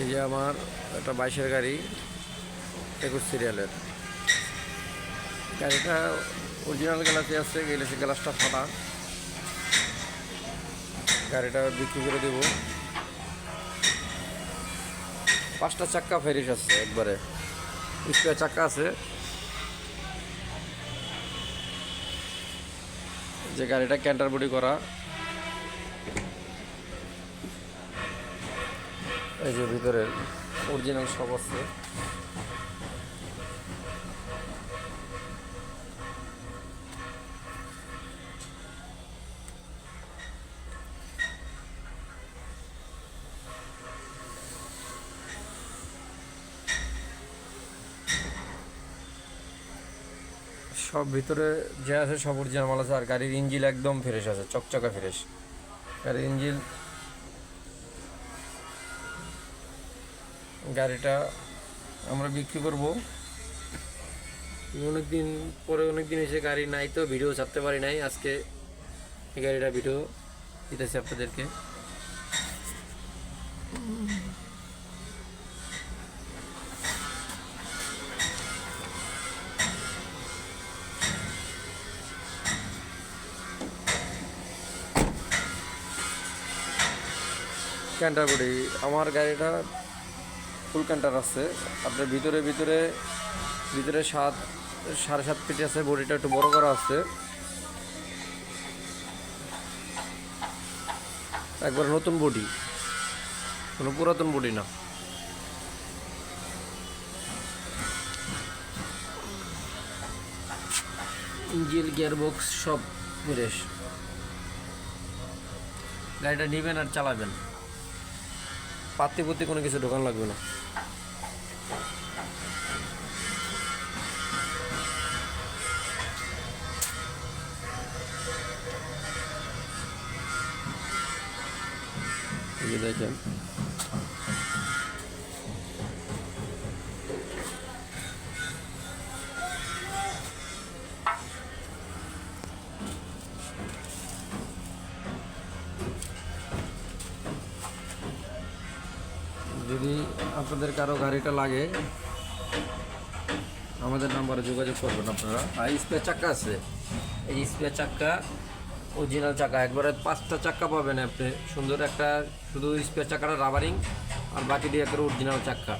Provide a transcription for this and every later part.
এই যে আমার একটা বাইশের গাড়ি, একুশ সিরিয়ালের। গাড়িটা অরিজিনাল গ্লাসে আছে গ্লাসে গ্লাসটা ফাটা। গাড়িটা বিক্রি করে দেব। পাঁচটা চাক্কা ফেরিস আছে একবারে। স্পেয়ার চাক্কা আছে। যে গাড়িটা ক্যান্টার বডি করা। এই যে ভিতরে অরিজিনাল সব আছে। সব ভিতরে যে আছে সব অরিজিনাল মাল আছে, আর গাড়ির ইঞ্জিল একদম ফ্রেশ আছে, চকচকা ফ্রেশ গাড়ির ইঞ্জিল গাড়িটা আমরা বিক্রি করব। অনেক দিন পরে অনেক দিন এসে গাড়ি নাই তো ভিডিও ছাড়তে পারি নাই। আজকে এই গাড়িটা ভিডিও দিতেছি আপনাদেরকে। ক্যান্টারবুড়ি আমার গাড়িটা ফুল ক্যান্টার আছে। আপনার ভিতরে ভিতরে ভিতরে সাত, সাড়ে সাত ফিট আছে, বডিটা একটু বড় করা আছে। একবার নতুন বডি। কোনো পুরাতন বডি না। ইঞ্জিল, গিয়ারবক্স সব ফ্রেশ। গাড়িটা নেবেন আর চালাবেন। পাত্তি পুত্তি কোনো কিছু ঢোকান লাগবে না। দেখেন। যদি আপনাদের কারও গাড়িটা লাগে আমাদের নাম্বারে যোগাযোগ করবেন আপনারা। আর স্পেয়ার চাক্কা আছে? এই স্পেয়ার চাক্কা অরিজিনাল চাকা একবারে পাঁচটা চাক্কা পাবেন আপনি। সুন্দর একটা শুধু স্পেয়ার চাকাটা রাবারিং আর বাকি দিয়ে একটা অরিজিনাল চাক্কা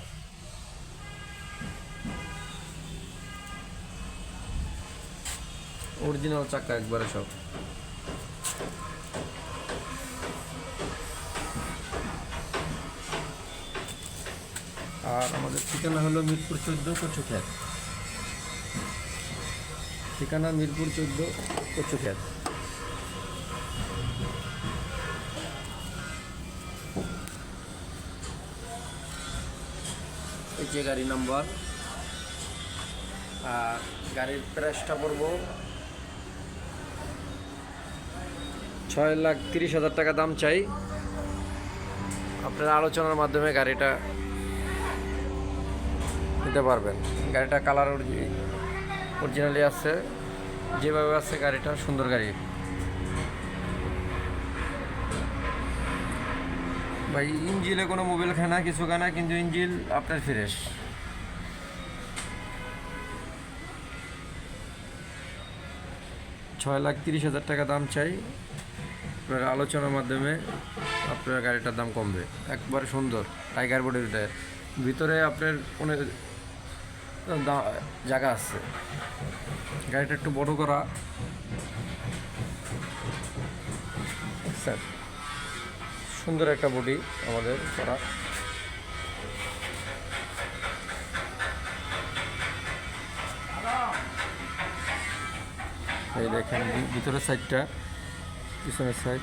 অরিজিনাল চাক্কা একবারে সব। আর আমাদের ঠিকানা হলো মিরপুর চোদ্দ কচুখ্যাত ঠিকানা মিরপুর চোদ্দ কচুখ্যাত এই যে গাড়ি নাম্বার, আর গাড়ির প্রাইসটা পড়ব ছয় লাখ তিরিশ হাজার টাকা দাম চাই। আপনার আলোচনার মাধ্যমে গাড়িটা নিতে পারবেন। গাড়িটা কালার অরিজিনালি আছে। যেভাবে আছে গাড়িটা, সুন্দর গাড়ি। ভাই, ইঞ্জিলে কোনো মোবিল খায় না, কিছু খায় না, কিন্তু ইঞ্জিল আপনার ফ্রেশ ছয় লাখ তিরিশ হাজার টাকা দাম চাই। আপনার আলোচনার মাধ্যমে আপনার গাড়িটার দাম কমবে। একবারে সুন্দর টাইগার বডির টায়ার ভিতরে আপনার জায়গা আছে। গাড়িটা একটু বড় করা। স্যার, সুন্দর একটা বডি আমাদের করা। এই দেখেন, ভিতরের সাইডটা পিছনের সাইড